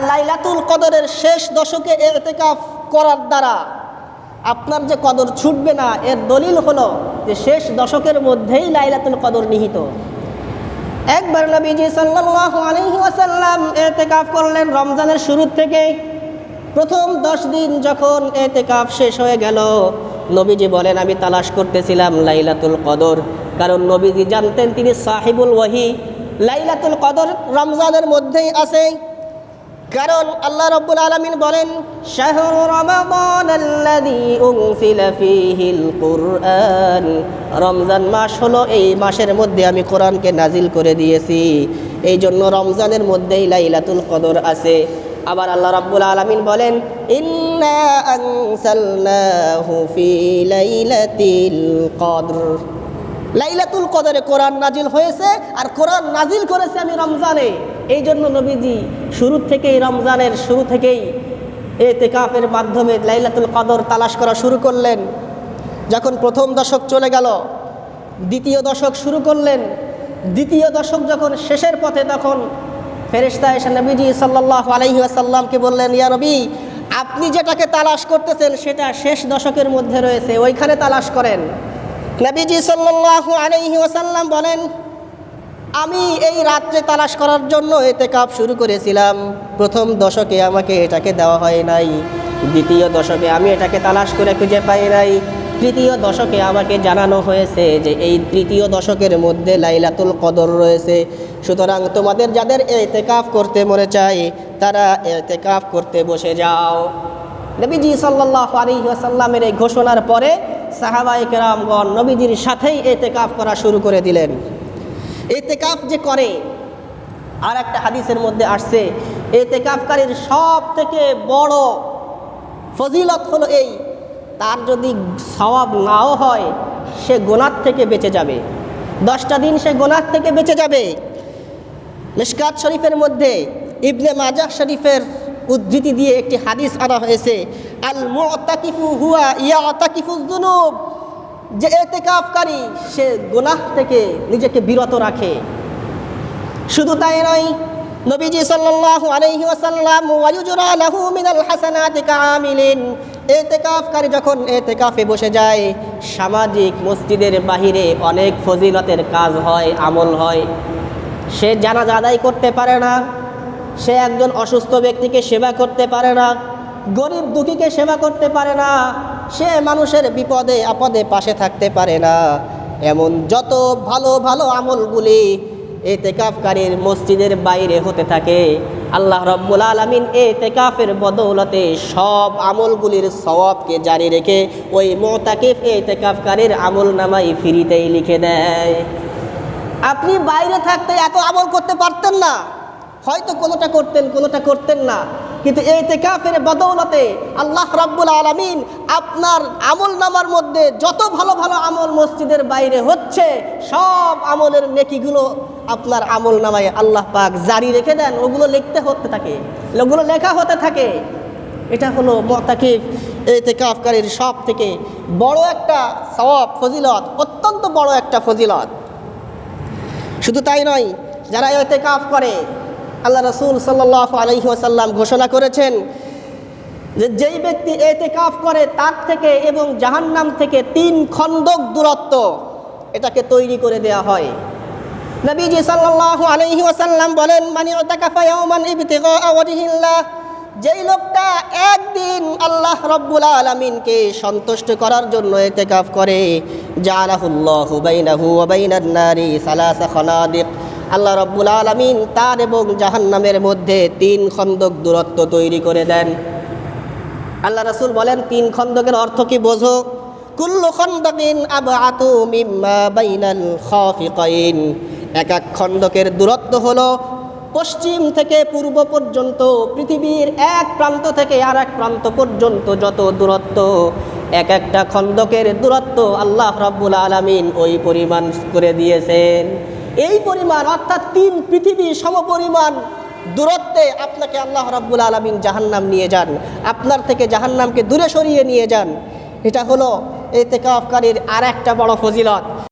লাইলাতুল কদরের শেষ দশকে এতেকাফ করার দ্বারা আপনার যে কদর ছুটবে না, এর দলিল হলো যে শেষ দশকের মধ্যেই লাইলাতুল কদর নিহিত। একবার নবীজি সাল্লাল্লাহু আলাইহি ওয়াসাল্লাম এতেকাফ করলেন রমজানের শুরু থেকে। প্রথম দশ দিন যখন এতেকাফ শেষ হয়ে গেল, নবীজি বলেন, আমি তালাশ করতেছিলাম লাইলাতুল কদর। কারণ নবীজি জানতেন তিনি সাহিবুল ওয়াহি। লাইলাতুল কদর রমজানের মধ্যেই আছে। কারণ আল্লাহ রব্বুল আলমিন বলেন, শাহরু রমজান মাস হলো এই মাসের মধ্যে আমি কোরআনকে নাজিল করে দিয়েছি। এই জন্য রমজানের মধ্যেই লাইলাতুল কদর আছে। আবার আল্লাহ রাব্বুল আলামিন বলেন, ইন্না আনসালনাহু কদর। লাইলাতুল কদরে কোরআন নাজিল হয়েছে আর কোরআন নাজিল করেছে আমি রমজানে। এই জন্য নবীজি শুরু থেকেই রমজানের শুরু থেকেই এতেকাফের মাধ্যমে লাইলাতুল কদর তালাশ করা শুরু করলেন। যখন প্রথম দশক চলে গেল, দ্বিতীয় দশক শুরু করলেন, দ্বিতীয় দশক যখন শেষের পথে তখন ফেরেশতা এসে নবীজি সাল্লাহ আলাইহি আসাল্লামকে বললেন, ইয়া নবী, আপনি যেটাকে তালাশ করতেছেন সেটা শেষ দশকের মধ্যে রয়েছে, ওইখানে তালাশ করেন। নবীজি সাল্লাল্লাহু আলাইহি ওয়াসাল্লাম বলেন, আমি এই রাত্রে তালাশ করার জন্য এতে কাপ শুরু করেছিলাম। প্রথম দশকে আমাকে এটাকে দেওয়া হয় নাই। দ্বিতীয় দশকে আমি এটাকে তালাশ করে খুঁজে পাই নাই। তৃতীয় দশকে আমাকে জানানো হয়েছে যে এই তৃতীয় দশকের মধ্যে লাইলাতুল কদর রয়েছে। সুতরাং তোমাদের যাদের এতেকাফ করতে মনে চায়, তারা এতেকাফ করতে বসে যাও। নবীজি সাল্লাহ আলী আসাল্লামের এই ঘোষণার পরে সাহাবাই কেরামগণ নবীজির সাথেই এতেকাফ করা শুরু করে দিলেন। এতেকাফ যে করে আর একটা হাদিসের মধ্যে আসছে, এতেকাফকারীর সব থেকে বড় ফজিলত হলো এই, তার যদি সওয়াব নাও হয়, সে গোনার থেকে বেঁচে যাবে। দশটা দিন সে গোনার থেকে বেঁচে যাবে। মিশকাত শরীফের মধ্যে, ইবনে মাজাহ শরীফের উদ্ধৃতি দিয়ে একটি হাদিস আনা হয়েছে। আল মুতাকিফু হুয়া ইয়া আতাকিফুজ যুনুব। যে এতেকাফকারী, সে গুনাহ থেকে নিজেকে বিরত রাখে। শুধু তাই নয়, নবীজি সাল্লাল্লাহু আলাইহি ওয়াসাল্লাম, ওয়ায়ুজরা লাহু মিনাল হাসানাতি কামিলিন এতেকাফকারী যখন এতেকাফে বসে যায়, সামাজিক মসজিদের বাহিরে অনেক ফজিলতের কাজ হয়, আমল হয়। সে জানাজা আদায় করতে পারে না। সে একজন অসুস্থ ব্যক্তিকে সেবা করতে পারে না, গরিব দুঃখীকে সেবা করতে পারে না, সে মানুষের বিপদে আপদে পাশে থাকতে পারে না। এমন যত ভালো ভালো আমলগুলি এতেকাফকারীর মসজিদের বাইরে হতে থাকে, আল্লাহ রব্বুল আলমিন এ তেকাফের বদৌলতে সব আমলগুলির সওয়াবকে জারি রেখে ওই মোতাকিফ এতেকাফকারীর আমল নামাই ফ্রিতেই লিখে দেয়। আপনি বাইরে থাকতে এত আমল করতে পারতেন না। হয়তো কোনোটা করতেন কোনোটা করতেন না। কিন্তু এই তেকাফের বদৌলতে আল্লাহ রাব্বুল আলমিন আপনার আমল নামার মধ্যে যত ভালো ভালো আমল মসজিদের বাইরে হচ্ছে, সব আমলের নেকিগুলো আপনার আমল নামায় আল্লাহ পাক জারি রেখে দেন। ওগুলো লিখতে হতে থাকে, ওগুলো লেখা হতে থাকে। এটা হলো মতাকিফ এই তেকাফকারীর সব থেকে বড় একটা সওয়াব, ফজিলত, অত্যন্ত বড় একটা ফজিলত। শুধু তাই নয়, যারা এতে কাফ করে আল্লাহ রসুল সাল্লাহ আলহি আসাল্লাম ঘোষণা করেছেন যে যেই ব্যক্তি এতে কাফ করে, তার থেকে এবং জাহান্নাম থেকে তিন খন্দক দূরত্ব এটাকে তৈরি করে দেয়া হয়। নবীজি সাল্লাহ আলহি আসাল্লাম বলেন মানে ওতাকাফায়মান যেই লোকটা একদিন আল্লাহ রব্বুল আলমিনকে সন্তুষ্ট করার জন্য এতেকাফ করে, জালাহুল্লাহু বাইনাহু ওয়া বাইনান নারি সালাসা খনাদিক। আল্লাহ রব্বুল আলমিন তার এবং জাহান্নামের মধ্যে তিন খন্দক দূরত্ব তৈরি করে দেন। আল্লাহ রাসূল বলেন, তিন খন্দকের অর্থ কি বোঝো? কুল্লু খন্দকিন আবআতু মিম্মা বাইনাল খাফিকাইন। এক এক খন্দকের দূরত্ব হলো পশ্চিম থেকে পূর্ব পর্যন্ত, পৃথিবীর এক প্রান্ত থেকে আর এক প্রান্ত পর্যন্ত যত দূরত্ব। এক একটা খন্দকের দূরত্ব আল্লাহ রাব্বুল আলামিন ওই পরিমাণ করে দিয়েছেন। এই পরিমাণ, অর্থাৎ তিন পৃথিবী সমপরিমাণ দূরত্বে আপনাকে আল্লাহ রাব্বুল আলমিন জাহান্নাম নিয়ে যান। আপনার থেকে জাহান্নামকে দূরে সরিয়ে নিয়ে যান। এটা হলো এতেকাফকারীর আর একটা বড় ফজিলত।